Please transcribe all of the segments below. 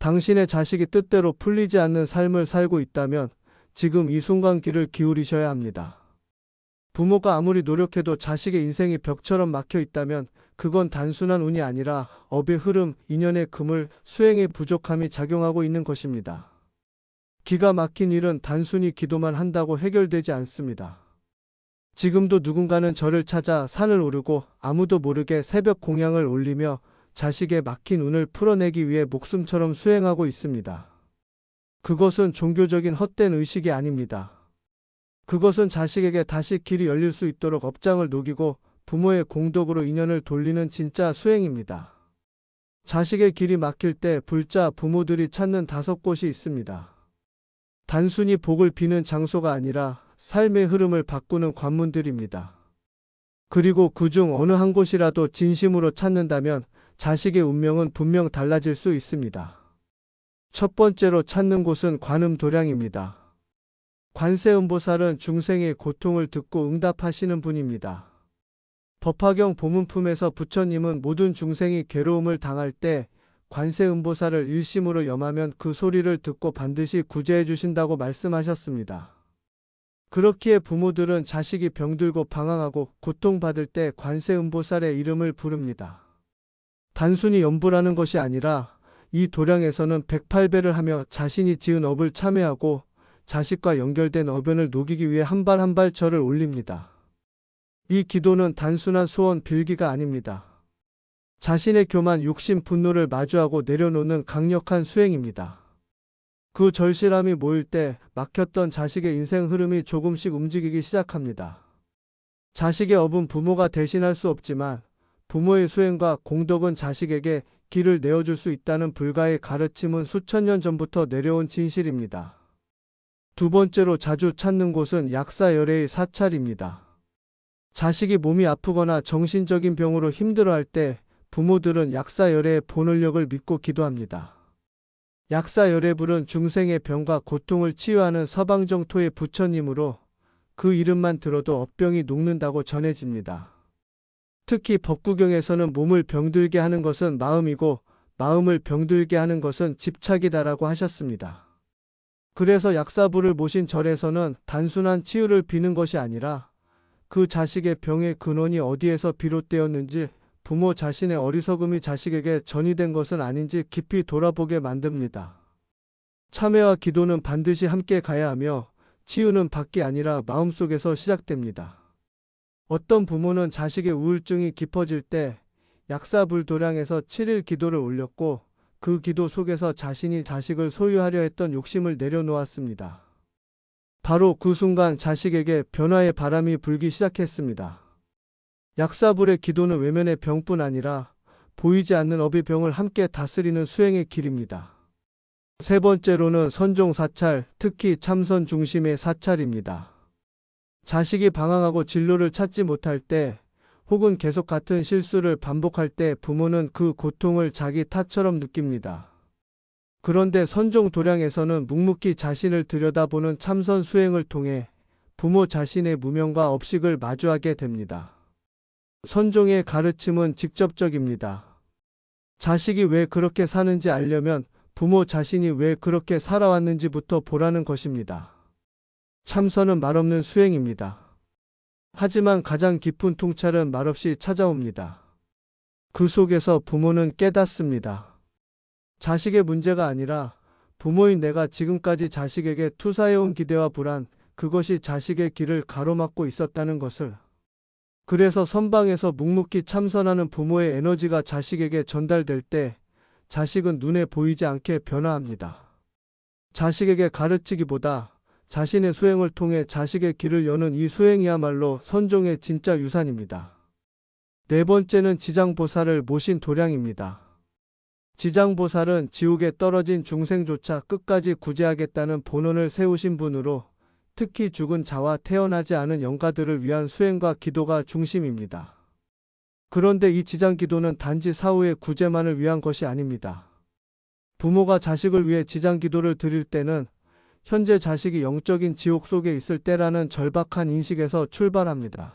당신의 자식이 뜻대로 풀리지 않는 삶을 살고 있다면 지금 이 순간 귀를 기울이셔야 합니다. 부모가 아무리 노력해도 자식의 인생이 벽처럼 막혀 있다면 그건 단순한 운이 아니라 업의 흐름, 인연의 그물, 수행의 부족함이 작용하고 있는 것입니다. 기가 막힌 일은 단순히 기도만 한다고 해결되지 않습니다. 지금도 누군가는 저를 찾아 산을 오르고 아무도 모르게 새벽 공양을 올리며 자식의 막힌 운을 풀어내기 위해 목숨처럼 수행하고 있습니다. 그것은 종교적인 헛된 의식이 아닙니다. 그것은 자식에게 다시 길이 열릴 수 있도록 업장을 녹이고 부모의 공덕으로 인연을 돌리는 진짜 수행입니다. 자식의 길이 막힐 때 불자 부모들이 찾는 다섯 곳이 있습니다. 단순히 복을 비는 장소가 아니라 삶의 흐름을 바꾸는 관문들입니다. 그리고 그 중 어느 한 곳이라도 진심으로 찾는다면 자식의 운명은 분명 달라질 수 있습니다. 첫 번째로 찾는 곳은 관음도량입니다. 관세음보살은 중생의 고통을 듣고 응답하시는 분입니다. 법화경 보문품에서 부처님은 모든 중생이 괴로움을 당할 때 관세음보살을 일심으로 염하면 그 소리를 듣고 반드시 구제해 주신다고 말씀하셨습니다. 그렇기에 부모들은 자식이 병들고 방황하고 고통받을 때 관세음보살의 이름을 부릅니다. 단순히 염불하는 것이 아니라 이 도량에서는 108배를 하며 자신이 지은 업을 참회하고 자식과 연결된 어변을 녹이기 위해 한 발 한 발 절을 올립니다. 이 기도는 단순한 소원 빌기가 아닙니다. 자신의 교만, 욕심, 분노를 마주하고 내려놓는 강력한 수행입니다. 그 절실함이 모일 때 막혔던 자식의 인생 흐름이 조금씩 움직이기 시작합니다. 자식의 업은 부모가 대신할 수 없지만 부모의 수행과 공덕은 자식에게 길을 내어줄 수 있다는 불가의 가르침은 수천 년 전부터 내려온 진실입니다. 두 번째로 자주 찾는 곳은 약사열애의 사찰입니다. 자식이 몸이 아프거나 정신적인 병으로 힘들어할 때 부모들은 약사열애의 본원력을 믿고 기도합니다. 약사열애불은 중생의 병과 고통을 치유하는 서방정토의 부처님으로 그 이름만 들어도 업병이 녹는다고 전해집니다. 특히 법구경에서는 몸을 병들게 하는 것은 마음이고 마음을 병들게 하는 것은 집착이다라고 하셨습니다. 그래서 약사부를 모신 절에서는 단순한 치유를 비는 것이 아니라 그 자식의 병의 근원이 어디에서 비롯되었는지 부모 자신의 어리석음이 자식에게 전이된 것은 아닌지 깊이 돌아보게 만듭니다. 참회와 기도는 반드시 함께 가야 하며 치유는 밖이 아니라 마음속에서 시작됩니다. 어떤 부모는 자식의 우울증이 깊어질 때 약사불도량에서 7일 기도를 올렸고 그 기도 속에서 자신이 자식을 소유하려 했던 욕심을 내려놓았습니다. 바로 그 순간 자식에게 변화의 바람이 불기 시작했습니다. 약사불의 기도는 외면의 병뿐 아니라 보이지 않는 업의 병을 함께 다스리는 수행의 길입니다. 세 번째로는 선종 사찰, 특히 참선 중심의 사찰입니다. 자식이 방황하고 진로를 찾지 못할 때 혹은 계속 같은 실수를 반복할 때 부모는 그 고통을 자기 탓처럼 느낍니다. 그런데 선종 도량에서는 묵묵히 자신을 들여다보는 참선 수행을 통해 부모 자신의 무명과 업식을 마주하게 됩니다. 선종의 가르침은 직접적입니다. 자식이 왜 그렇게 사는지 알려면 부모 자신이 왜 그렇게 살아왔는지부터 보라는 것입니다. 참선은 말없는 수행입니다. 하지만 가장 깊은 통찰은 말없이 찾아옵니다. 그 속에서 부모는 깨닫습니다. 자식의 문제가 아니라 부모인 내가 지금까지 자식에게 투사해온 기대와 불안, 그것이 자식의 길을 가로막고 있었다는 것을. 그래서 선방에서 묵묵히 참선하는 부모의 에너지가 자식에게 전달될 때 자식은 눈에 보이지 않게 변화합니다. 자식에게 가르치기보다 자신의 수행을 통해 자식의 길을 여는 이 수행이야말로 선종의 진짜 유산입니다. 네 번째는 지장보살을 모신 도량입니다. 지장보살은 지옥에 떨어진 중생조차 끝까지 구제하겠다는 본원을 세우신 분으로 특히 죽은 자와 태어나지 않은 영가들을 위한 수행과 기도가 중심입니다. 그런데 이 지장 기도는 단지 사후의 구제만을 위한 것이 아닙니다. 부모가 자식을 위해 지장 기도를 드릴 때는 현재 자식이 영적인 지옥 속에 있을 때라는 절박한 인식에서 출발합니다.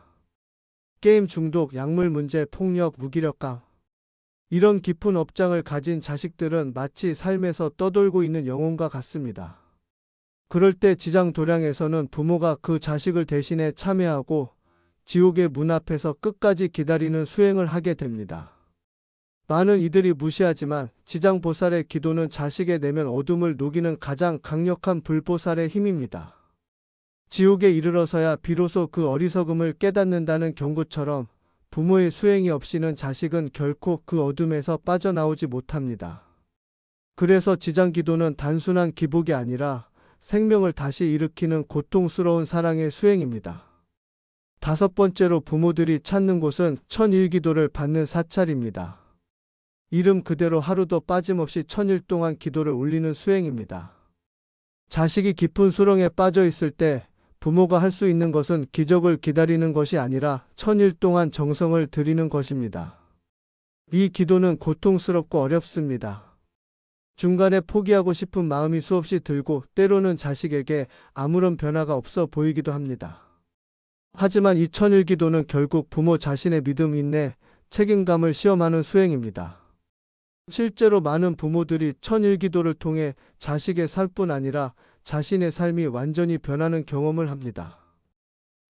게임 중독, 약물 문제, 폭력, 무기력감. 이런 깊은 업장을 가진 자식들은 마치 삶에서 떠돌고 있는 영혼과 같습니다. 그럴 때 지장 도량에서는 부모가 그 자식을 대신해 참여하고 지옥의 문 앞에서 끝까지 기다리는 수행을 하게 됩니다. 많은 이들이 무시하지만 지장보살의 기도는 자식의 내면 어둠을 녹이는 가장 강력한 불보살의 힘입니다. 지옥에 이르러서야 비로소 그 어리석음을 깨닫는다는 경고처럼 부모의 수행이 없이는 자식은 결코 그 어둠에서 빠져나오지 못합니다. 그래서 지장 기도는 단순한 기복이 아니라 생명을 다시 일으키는 고통스러운 사랑의 수행입니다. 다섯 번째로 부모들이 찾는 곳은 천일기도를 받는 사찰입니다. 이름 그대로 하루도 빠짐없이 천일 동안 기도를 올리는 수행입니다. 자식이 깊은 수렁에 빠져 있을 때 부모가 할 수 있는 것은 기적을 기다리는 것이 아니라 천일 동안 정성을 들이는 것입니다. 이 기도는 고통스럽고 어렵습니다. 중간에 포기하고 싶은 마음이 수없이 들고 때로는 자식에게 아무런 변화가 없어 보이기도 합니다. 하지만 이 천일 기도는 결국 부모 자신의 믿음, 인내, 책임감을 시험하는 수행입니다. 실제로 많은 부모들이 천일 기도를 통해 자식의 살뿐 아니라 자신의 삶이 완전히 변하는 경험을 합니다.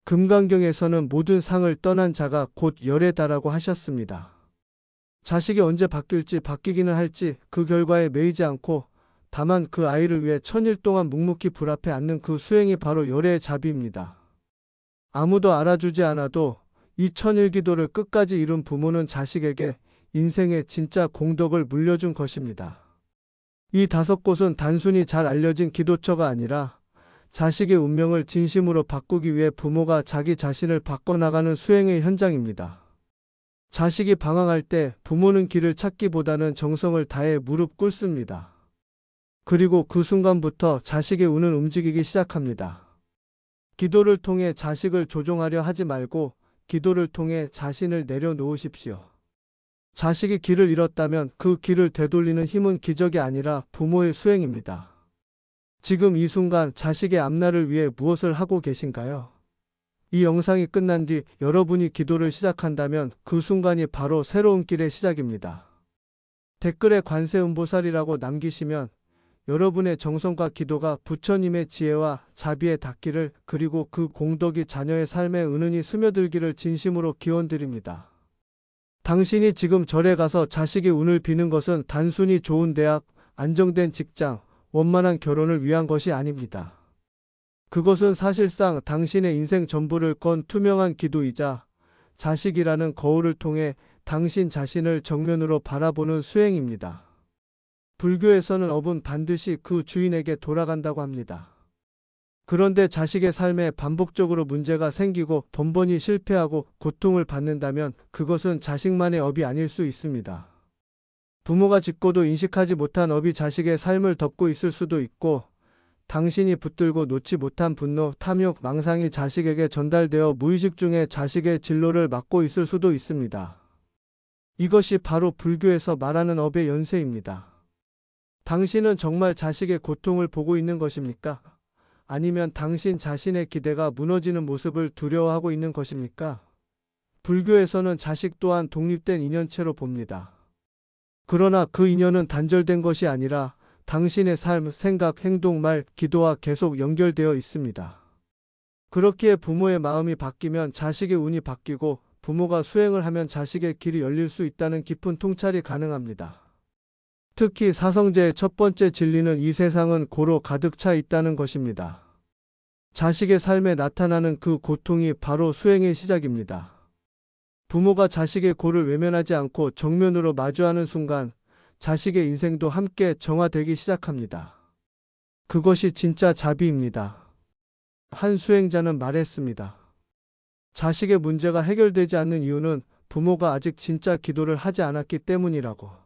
금강경에서는 모든 상을 떠난 자가 곧 달하고 하셨습니다. 자식이 언제 바뀔지 바뀌기는 할지 그 결과에 매이지 않고 다만 그 아이를 위해 천일 동안 묵묵히 불 앞에 앉는 그 수행이 바로 열의 자비입니다. 아무도 알아주지 않아도 이 천일 기도를 끝까지 이룬 부모는 자식에게 인생의 진짜 공덕을 물려준 것입니다. 이 다섯 곳은 단순히 잘 알려진 기도처가 아니라 자식의 운명을 진심으로 바꾸기 위해 부모가 자기 자신을 바꿔나가는 수행의 현장입니다. 자식이 방황할 때 부모는 길을 찾기보다는 정성을 다해 무릎 꿇습니다. 그리고 그 순간부터 자식의 운은 움직이기 시작합니다. 기도를 통해 자식을 조종하려 하지 말고 기도를 통해 자신을 내려놓으십시오. 자식이 길을 잃었다면 그 길을 되돌리는 힘은 기적이 아니라 부모의 수행입니다. 지금 이 순간 자식의 앞날을 위해 무엇을 하고 계신가요? 이 영상이 끝난 뒤 여러분이 기도를 시작한다면 그 순간이 바로 새로운 길의 시작입니다. 댓글에 관세음보살이라고 남기시면 여러분의 정성과 기도가 부처님의 지혜와 자비에 닿기를 그리고 그 공덕이 자녀의 삶에 은은히 스며들기를 진심으로 기원드립니다. 당신이 지금 절에 가서 자식의 운을 비는 것은 단순히 좋은 대학, 안정된 직장, 원만한 결혼을 위한 것이 아닙니다. 그것은 사실상 당신의 인생 전부를 건 투명한 기도이자 자식이라는 거울을 통해 당신 자신을 정면으로 바라보는 수행입니다. 불교에서는 업은 반드시 그 주인에게 돌아간다고 합니다. 그런데 자식의 삶에 반복적으로 문제가 생기고 번번이 실패하고 고통을 받는다면 그것은 자식만의 업이 아닐 수 있습니다. 부모가 짓고도 인식하지 못한 업이 자식의 삶을 덮고 있을 수도 있고 당신이 붙들고 놓지 못한 분노, 탐욕, 망상이 자식에게 전달되어 무의식 중에 자식의 진로를 막고 있을 수도 있습니다. 이것이 바로 불교에서 말하는 업의 연쇄입니다. 당신은 정말 자식의 고통을 보고 있는 것입니까? 아니면 당신 자신의 기대가 무너지는 모습을 두려워하고 있는 것입니까? 불교에서는 자식 또한 독립된 인연체로 봅니다. 그러나 그 인연은 단절된 것이 아니라 당신의 삶, 생각, 행동, 말, 기도와 계속 연결되어 있습니다. 그렇기에 부모의 마음이 바뀌면 자식의 운이 바뀌고 부모가 수행을 하면 자식의 길이 열릴 수 있다는 깊은 통찰이 가능합니다. 특히 사성제의 첫 번째 진리는 이 세상은 고로 가득 차 있다는 것입니다. 자식의 삶에 나타나는 그 고통이 바로 수행의 시작입니다. 부모가 자식의 고를 외면하지 않고 정면으로 마주하는 순간 자식의 인생도 함께 정화되기 시작합니다. 그것이 진짜 자비입니다. 한 수행자는 말했습니다. 자식의 문제가 해결되지 않는 이유는 부모가 아직 진짜 기도를 하지 않았기 때문이라고.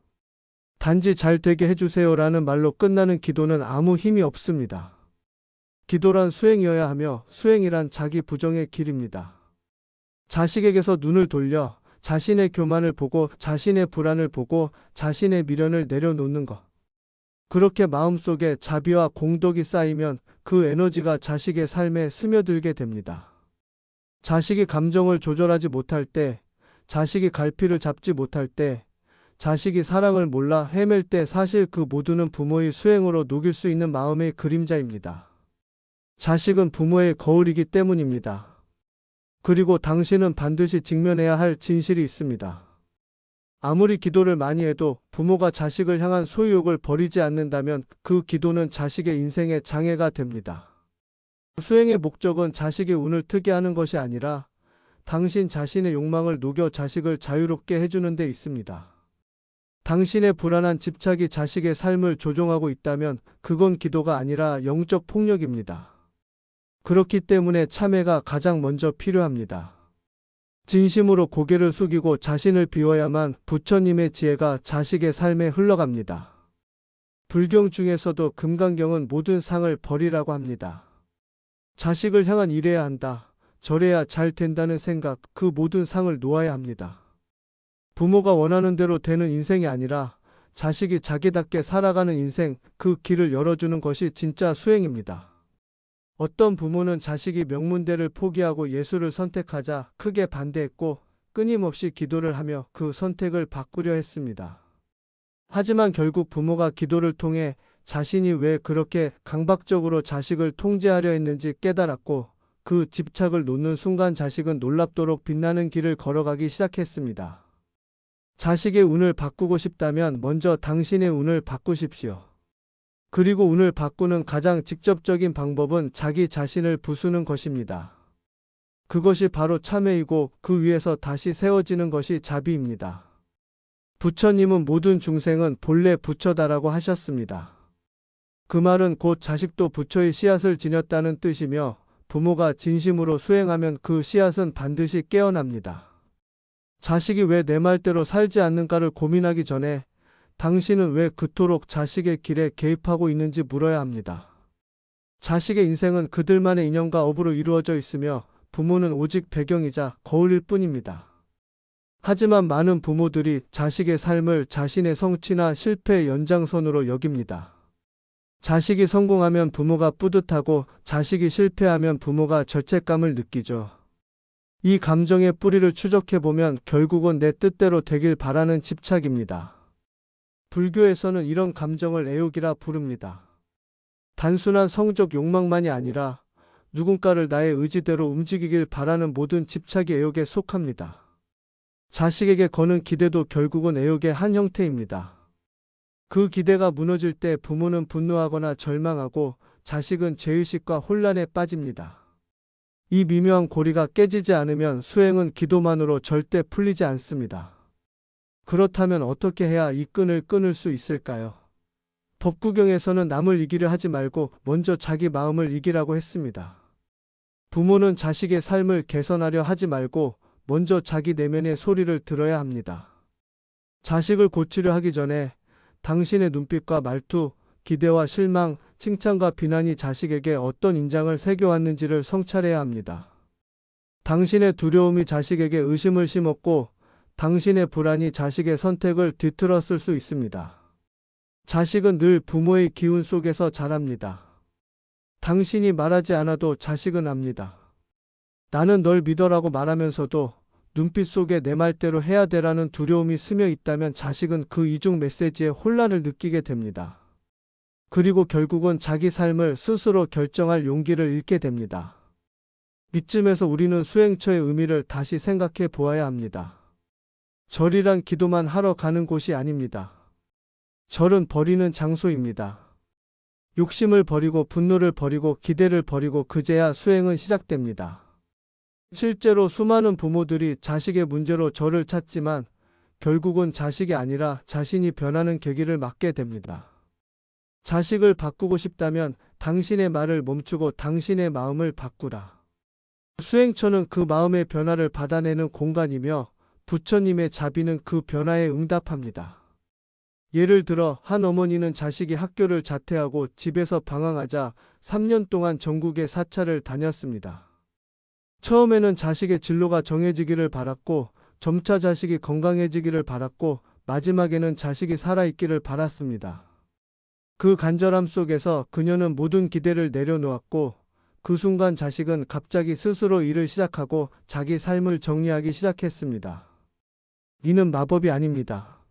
단지 잘 되게 해주세요라는 말로 끝나는 기도는 아무 힘이 없습니다. 기도란 수행이어야 하며 수행이란 자기 부정의 길입니다. 자식에게서 눈을 돌려 자신의 교만을 보고 자신의 불안을 보고 자신의 미련을 내려놓는 것. 그렇게 마음속에 자비와 공덕이 쌓이면 그 에너지가 자식의 삶에 스며들게 됩니다. 자식이 감정을 조절하지 못할 때, 자식이 갈피를 잡지 못할 때, 자식이 사랑을 몰라 헤맬 때 사실 그 모두는 부모의 수행으로 녹일 수 있는 마음의 그림자입니다. 자식은 부모의 거울이기 때문입니다. 그리고 당신은 반드시 직면해야 할 진실이 있습니다. 아무리 기도를 많이 해도 부모가 자식을 향한 소유욕을 버리지 않는다면 그 기도는 자식의 인생에 장애가 됩니다. 수행의 목적은 자식의 운을 트게 하는 것이 아니라 당신 자신의 욕망을 녹여 자식을 자유롭게 해주는 데 있습니다. 당신의 불안한 집착이 자식의 삶을 조종하고 있다면 그건 기도가 아니라 영적 폭력입니다. 그렇기 때문에 참회가 가장 먼저 필요합니다. 진심으로 고개를 숙이고 자신을 비워야만 부처님의 지혜가 자식의 삶에 흘러갑니다. 불경 중에서도 금강경은 모든 상을 버리라고 합니다. 자식을 향한 일해야 한다. 저래야 잘 된다는 생각, 그 모든 상을 놓아야 합니다. 부모가 원하는 대로 되는 인생이 아니라 자식이 자기답게 살아가는 인생, 그 길을 열어주는 것이 진짜 수행입니다. 어떤 부모는 자식이 명문대를 포기하고 예술을 선택하자 크게 반대했고 끊임없이 기도를 하며 그 선택을 바꾸려 했습니다. 하지만 결국 부모가 기도를 통해 자신이 왜 그렇게 강박적으로 자식을 통제하려 했는지 깨달았고 그 집착을 놓는 순간 자식은 놀랍도록 빛나는 길을 걸어가기 시작했습니다. 자식의 운을 바꾸고 싶다면 먼저 당신의 운을 바꾸십시오. 그리고 운을 바꾸는 가장 직접적인 방법은 자기 자신을 부수는 것입니다. 그것이 바로 참회이고 그 위에서 다시 세워지는 것이 자비입니다. 부처님은 모든 중생은 본래 부처다라고 하셨습니다. 그 말은 곧 자식도 부처의 씨앗을 지녔다는 뜻이며 부모가 진심으로 수행하면 그 씨앗은 반드시 깨어납니다. 자식이 왜 내 말대로 살지 않는가를 고민하기 전에 당신은 왜 그토록 자식의 길에 개입하고 있는지 물어야 합니다. 자식의 인생은 그들만의 인연과 업으로 이루어져 있으며 부모는 오직 배경이자 거울일 뿐입니다. 하지만 많은 부모들이 자식의 삶을 자신의 성취나 실패의 연장선으로 여깁니다. 자식이 성공하면 부모가 뿌듯하고 자식이 실패하면 부모가 죄책감을 느끼죠. 이 감정의 뿌리를 추적해보면 결국은 내 뜻대로 되길 바라는 집착입니다. 불교에서는 이런 감정을 애욕이라 부릅니다. 단순한 성적 욕망만이 아니라 누군가를 나의 의지대로 움직이길 바라는 모든 집착이 애욕에 속합니다. 자식에게 거는 기대도 결국은 애욕의 한 형태입니다. 그 기대가 무너질 때 부모는 분노하거나 절망하고 자식은 죄의식과 혼란에 빠집니다. 이 미묘한 고리가 깨지지 않으면 수행은 기도만으로 절대 풀리지 않습니다. 그렇다면 어떻게 해야 이 끈을 끊을 수 있을까요? 법구경에서는 남을 이기려 하지 말고 먼저 자기 마음을 이기라고 했습니다. 부모는 자식의 삶을 개선하려 하지 말고 먼저 자기 내면의 소리를 들어야 합니다. 자식을 고치려 하기 전에 당신의 눈빛과 말투, 기대와 실망, 칭찬과 비난이 자식에게 어떤 인장을 새겨왔는지를 성찰해야 합니다. 당신의 두려움이 자식에게 의심을 심었고 당신의 불안이 자식의 선택을 뒤틀었을 수 있습니다. 자식은 늘 부모의 기운 속에서 자랍니다. 당신이 말하지 않아도 자식은 압니다. 나는 널 믿어라고 말하면서도 눈빛 속에 내 말대로 해야 되라는 두려움이 스며 있다면 자식은 그 이중 메시지에 혼란을 느끼게 됩니다. 그리고 결국은 자기 삶을 스스로 결정할 용기를 잃게 됩니다. 이쯤에서 우리는 수행처의 의미를 다시 생각해 보아야 합니다. 절이란 기도만 하러 가는 곳이 아닙니다. 절은 버리는 장소입니다. 욕심을 버리고 분노를 버리고 기대를 버리고 그제야 수행은 시작됩니다. 실제로 수많은 부모들이 자식의 문제로 절을 찾지만 결국은 자식이 아니라 자신이 변하는 계기를 맞게 됩니다. 자식을 바꾸고 싶다면 당신의 말을 멈추고 당신의 마음을 바꾸라. 수행처는 그 마음의 변화를 받아내는 공간이며 부처님의 자비는 그 변화에 응답합니다. 예를 들어 한 어머니는 자식이 학교를 자퇴하고 집에서 방황하자 3년 동안 전국의 사찰을 다녔습니다. 처음에는 자식의 진로가 정해지기를 바랐고 점차 자식이 건강해지기를 바랐고 마지막에는 자식이 살아있기를 바랐습니다. 그 간절함 속에서 그녀는 모든 기대를 내려놓았고 그 순간 자식은 갑자기 스스로 일을 시작하고 자기 삶을 정리하기 시작했습니다. 이는 마법이 아닙니다.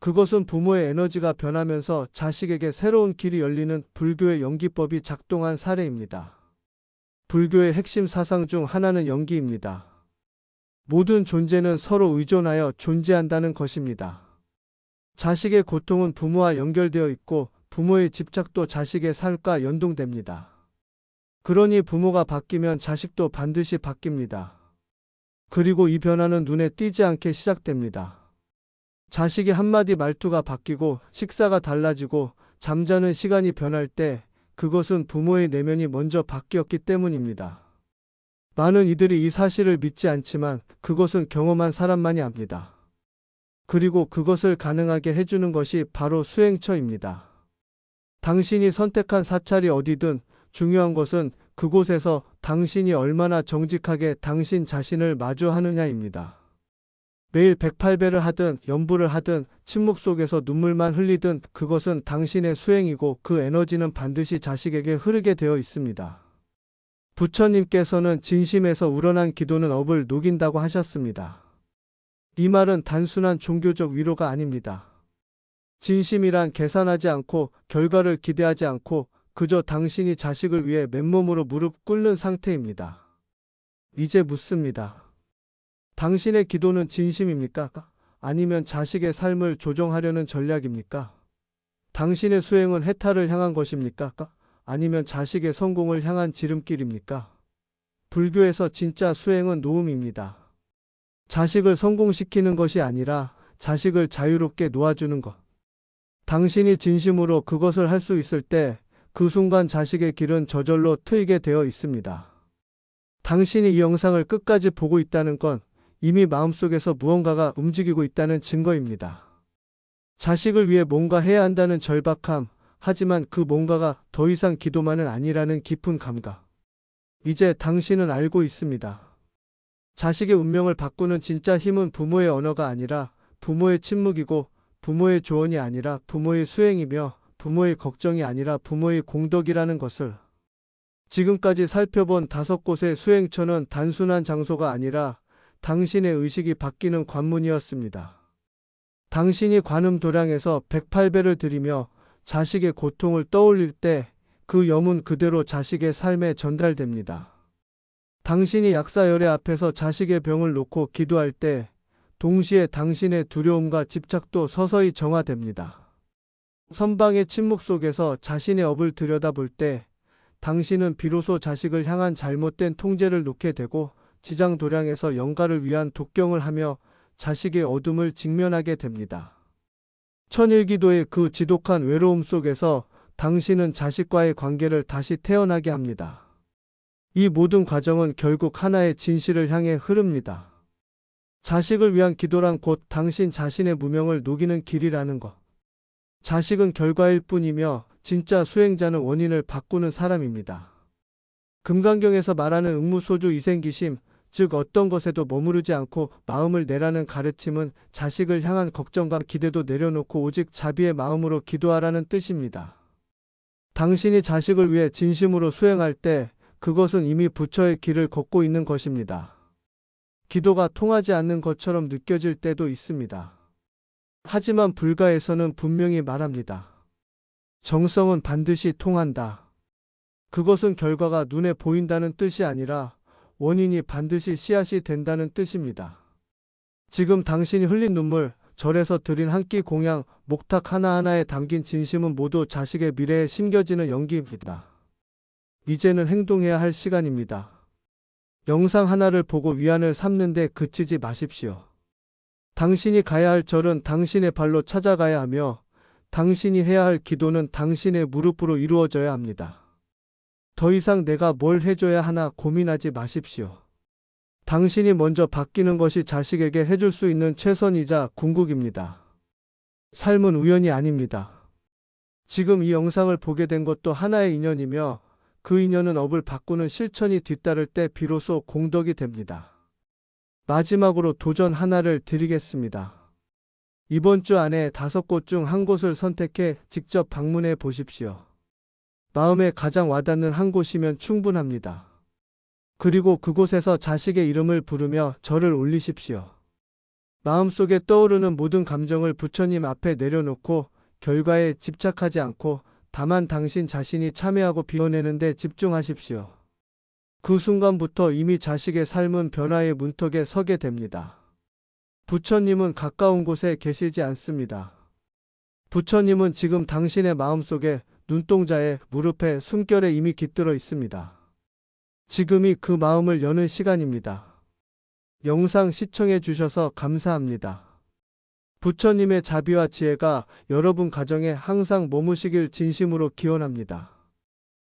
그것은 부모의 에너지가 변하면서 자식에게 새로운 길이 열리는 불교의 연기법이 작동한 사례입니다. 불교의 핵심 사상 중 하나는 연기입니다. 모든 존재는 서로 의존하여 존재한다는 것입니다. 자식의 고통은 부모와 연결되어 있고 부모의 집착도 자식의 삶과 연동됩니다. 그러니 부모가 바뀌면 자식도 반드시 바뀝니다. 그리고 이 변화는 눈에 띄지 않게 시작됩니다. 자식의 한마디 말투가 바뀌고 식사가 달라지고 잠자는 시간이 변할 때 그것은 부모의 내면이 먼저 바뀌었기 때문입니다. 많은 이들이 이 사실을 믿지 않지만 그것은 경험한 사람만이 압니다. 그리고 그것을 가능하게 해주는 것이 바로 수행처입니다. 당신이 선택한 사찰이 어디든 중요한 것은 그곳에서 당신이 얼마나 정직하게 당신 자신을 마주하느냐입니다. 매일 108배를 하든 연부를 하든 침묵 속에서 눈물만 흘리든 그것은 당신의 수행이고 그 에너지는 반드시 자식에게 흐르게 되어 있습니다. 부처님께서는 진심에서 우러난 기도는 업을 녹인다고 하셨습니다. 이 말은 단순한 종교적 위로가 아닙니다. 진심이란 계산하지 않고 결과를 기대하지 않고 그저 당신이 자식을 위해 맨몸으로 무릎 꿇는 상태입니다. 이제 묻습니다. 당신의 기도는 진심입니까? 아니면 자식의 삶을 조정하려는 전략입니까? 당신의 수행은 해탈을 향한 것입니까? 아니면 자식의 성공을 향한 지름길입니까? 불교에서 진짜 수행은 노음입니다. 자식을 성공시키는 것이 아니라 자식을 자유롭게 놓아주는 것. 당신이 진심으로 그것을 할 수 있을 때 그 순간 자식의 길은 저절로 트이게 되어 있습니다. 당신이 이 영상을 끝까지 보고 있다는 건 이미 마음속에서 무언가가 움직이고 있다는 증거입니다. 자식을 위해 뭔가 해야 한다는 절박함, 하지만 그 뭔가가 더 이상 기도만은 아니라는 깊은 감각. 이제 당신은 알고 있습니다. 자식의 운명을 바꾸는 진짜 힘은 부모의 언어가 아니라 부모의 침묵이고 부모의 조언이 아니라 부모의 수행이며 부모의 걱정이 아니라 부모의 공덕이라는 것을 지금까지 살펴본 다섯 곳의 수행처는 단순한 장소가 아니라 당신의 의식이 바뀌는 관문이었습니다. 당신이 관음 도량에서 108배를 드리며 자식의 고통을 떠올릴 때 그 염은 그대로 자식의 삶에 전달됩니다. 당신이 약사열애 앞에서 자식의 병을 놓고 기도할 때 동시에 당신의 두려움과 집착도 서서히 정화됩니다. 선방의 침묵 속에서 자신의 업을 들여다볼 때 당신은 비로소 자식을 향한 잘못된 통제를 놓게 되고 지장도량에서 영가를 위한 독경을 하며 자식의 어둠을 직면하게 됩니다. 천일기도의 그 지독한 외로움 속에서 당신은 자식과의 관계를 다시 태어나게 합니다. 이 모든 과정은 결국 하나의 진실을 향해 흐릅니다. 자식을 위한 기도란 곧 당신 자신의 무명을 녹이는 길이라는 것. 자식은 결과일 뿐이며 진짜 수행자는 원인을 바꾸는 사람입니다. 금강경에서 말하는 응무소주 이생기심, 즉 어떤 것에도 머무르지 않고 마음을 내라는 가르침은 자식을 향한 걱정과 기대도 내려놓고 오직 자비의 마음으로 기도하라는 뜻입니다. 당신이 자식을 위해 진심으로 수행할 때 그것은 이미 부처의 길을 걷고 있는 것입니다. 기도가 통하지 않는 것처럼 느껴질 때도 있습니다. 하지만 불가에서는 분명히 말합니다. 정성은 반드시 통한다. 그것은 결과가 눈에 보인다는 뜻이 아니라 원인이 반드시 씨앗이 된다는 뜻입니다. 지금 당신이 흘린 눈물, 절에서 드린 한 끼 공양, 목탁 하나하나에 담긴 진심은 모두 자식의 미래에 심겨지는 연기입니다. 이제는 행동해야 할 시간입니다. 영상 하나를 보고 위안을 삼는데 그치지 마십시오. 당신이 가야 할 절은 당신의 발로 찾아가야 하며 당신이 해야 할 기도는 당신의 무릎으로 이루어져야 합니다. 더 이상 내가 뭘 해줘야 하나 고민하지 마십시오. 당신이 먼저 바뀌는 것이 자식에게 해줄 수 있는 최선이자 궁극입니다. 삶은 우연이 아닙니다. 지금 이 영상을 보게 된 것도 하나의 인연이며 그 인연은 업을 바꾸는 실천이 뒤따를 때 비로소 공덕이 됩니다. 마지막으로 도전 하나를 드리겠습니다. 이번 주 안에 다섯 곳 중 한 곳을 선택해 직접 방문해 보십시오. 마음에 가장 와닿는 한 곳이면 충분합니다. 그리고 그곳에서 자식의 이름을 부르며 절을 올리십시오. 마음속에 떠오르는 모든 감정을 부처님 앞에 내려놓고 결과에 집착하지 않고 다만 당신 자신이 참여하고 비워내는데 집중하십시오. 그 순간부터 이미 자식의 삶은 변화의 문턱에 서게 됩니다. 부처님은 가까운 곳에 계시지 않습니다. 부처님은 지금 당신의 마음속에 눈동자에 무릎에 숨결에 이미 깃들어 있습니다. 지금이 그 마음을 여는 시간입니다. 영상 시청해 주셔서 감사합니다. 부처님의 자비와 지혜가 여러분 가정에 항상 머무시길 진심으로 기원합니다.